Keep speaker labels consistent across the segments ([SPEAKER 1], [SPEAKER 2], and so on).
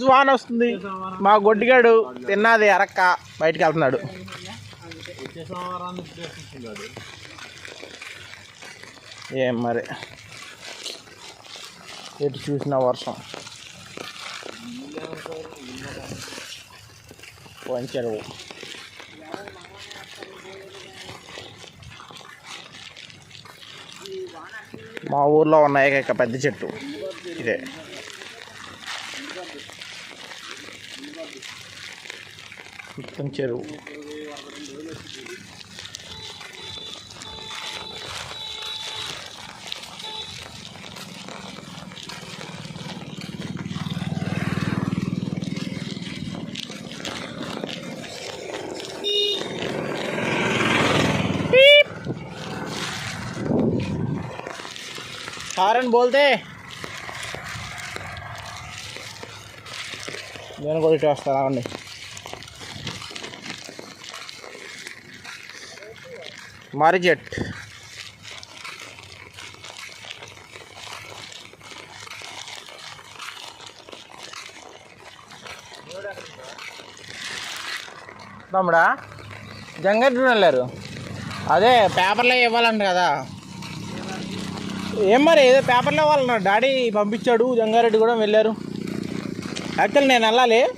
[SPEAKER 1] జ్వాన్ వస్తుంది. మా గొడ్డిగాడు తిన్నది అరక్క బయటికి వెళ్తున్నాడు. ఏం మరి? ఎటు చూసిన వర్షం? పంచరు మా ఊర్లో ఉన్న ఏకైక పెద్ద చెట్టు ఇదే. మొత్తం చెరువు హారన్ బోల్తే నేను కూడా ఇటు వస్తాను అండి మారి జెట్. తమ్ముడా జంగడ్డు వెళ్ళారు. అదే పేపర్లో ఇవ్వాలంట కదా. ఏం మరి ఏదో పేపర్లో వాళ్ళు డాడీ పంపించాడు జంగారెడ్డి కూడా వెళ్ళారు. యాక్చువల్ నేను వెళ్ళాలి.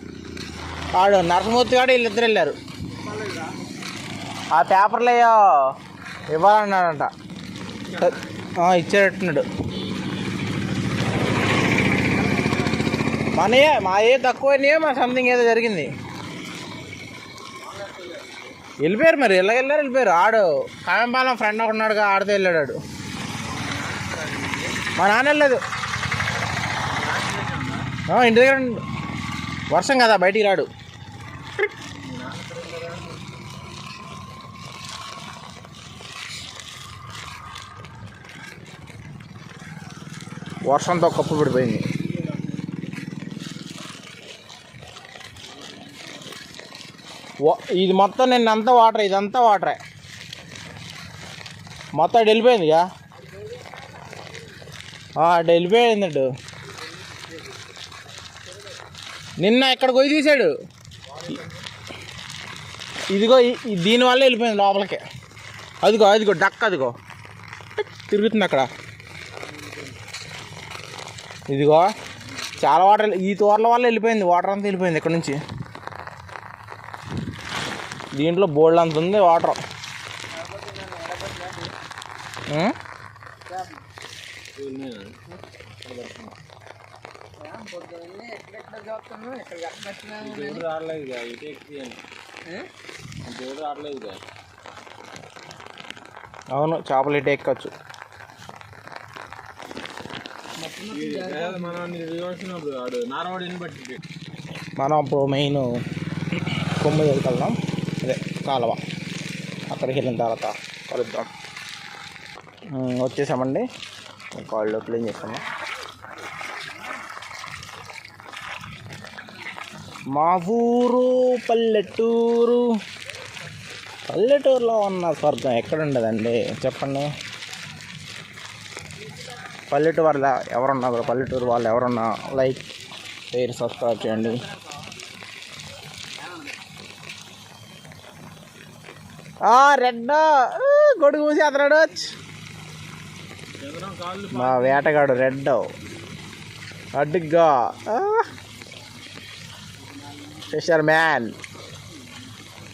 [SPEAKER 1] వాడు నరసమూర్తి గారు వీళ్ళిద్దరు వెళ్ళారు. ఆ పేపర్లో అయ్యో ఇవ్వాలన్నాడంట. ఇచ్చేటట్టున్నాడు. మన మా ఏ తక్కువ మా సంథింగ్ ఏదో జరిగింది. వెళ్ళిపోయారు మరి ఇలా వెళ్ళారు? వెళ్ళిపోయారు. ఆడు కాయంపాలెం ఫ్రెండ్ ఒకడు ఆడితే వెళ్ళాడు ఆడు. మా నాన్న వెళ్ళలేదు. ఇంటి దగ్గర వర్షం కదా బయటికి రాడు. వర్షంతో కప్పు పడిపోయింది ఇది మొత్తం నిన్న అంతా వాటర్ ఇదంతా వాటరే. మొత్తం వెళ్ళిపోయిందిగా వెళ్ళిపోయింది ఇక ఆ, అటు వెళ్ళిపోయింది అటు నిన్న ఇక్కడ పోయి తీసాడు ఇదిగో దీనివల్ల వెళ్ళిపోయింది లోపలికి. అదిగో అదిగో డక్ అదిగో. తిరుగుతుంది అక్కడ. ఇదిగో చాలా వాటర్ ఈ తోరల వల్ల వెళ్ళిపోయింది వాటర్ అంతా వెళ్ళిపోయింది ఇక్కడ నుంచి. దీంట్లో బోల్డ్ అంత ఉంది వాటర్
[SPEAKER 2] దేవుడు రావట్లేదు ఇటు ఎక్కియండి దేవుడు రావట్లేదు
[SPEAKER 1] అవును చేపలు ఇటే ఎక్కచ్చు.
[SPEAKER 2] మనం
[SPEAKER 1] మనం ఇప్పుడు మెయిన్ కొమ్మ దగ్గరికి అదే కాలువ. అక్కడికి వెళ్ళిన తర్వాత కలుద్దాం. వచ్చేసామండి. కాళ్ళు క్లీన్ చేస్తాము. మా ఊరు పల్లెటూరు. పల్లెటూరులో ఉన్న స్వర్గం ఎక్కడ ఉండదండి చెప్పండి. పల్లెటూరు వాళ్ళ ఎవరున్నా కూడా పల్లెటూరు వాళ్ళు ఎవరున్నా లైక్ షేర్ సబ్స్క్రైబ్ చేయండి. రెడ్ గొడుగు మూసి
[SPEAKER 2] అతనాడు.
[SPEAKER 1] మా వేటగాడు రెడ్ అడ్డుగా ఫిషర్ మ్యాన్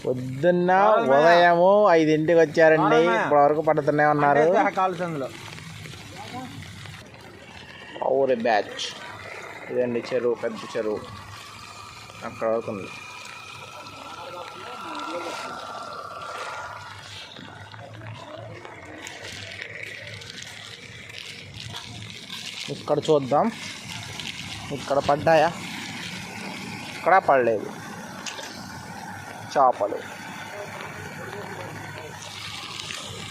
[SPEAKER 1] పొద్దున్న ఉదయము ఐదింటికి వచ్చారండి. ఇప్పటి వరకు పడుతూనే ఉన్నారు. ఊరి బ్యాచ్ ఇదండి చెరువు పెద్ద చెరువు. అక్కడ వరకు ఉంది. ఇక్కడ చూద్దాం. ఇక్కడ పడ్డాయా? ఎక్కడా పడలేదు. చేపలు.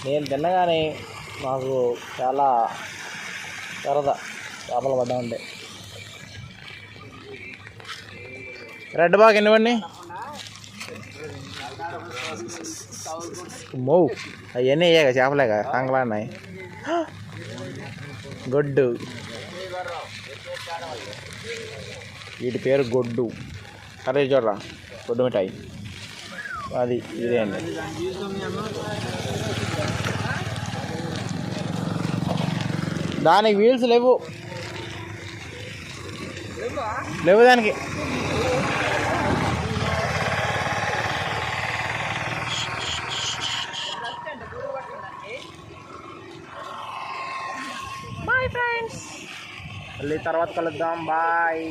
[SPEAKER 1] నేను తిన్నగానే నాకు చాలా సరదా చేపలు పడ్డా ఉండే. రెడ్ బాగ్ ఎన్నివ్వండి మో అవన్నీ అయ్యాక చేపలేక కంగలాడినాయి గొడ్డు. వీటి పేరు గొడ్డు. అరే చూడరా? గొడ్డు మిఠాయి. అది ఇదే అండి. దానికి వీల్స్ లేవు. లేవు దానికి. మళ్ళీ తర్వాత కలుద్దాం. బాయ్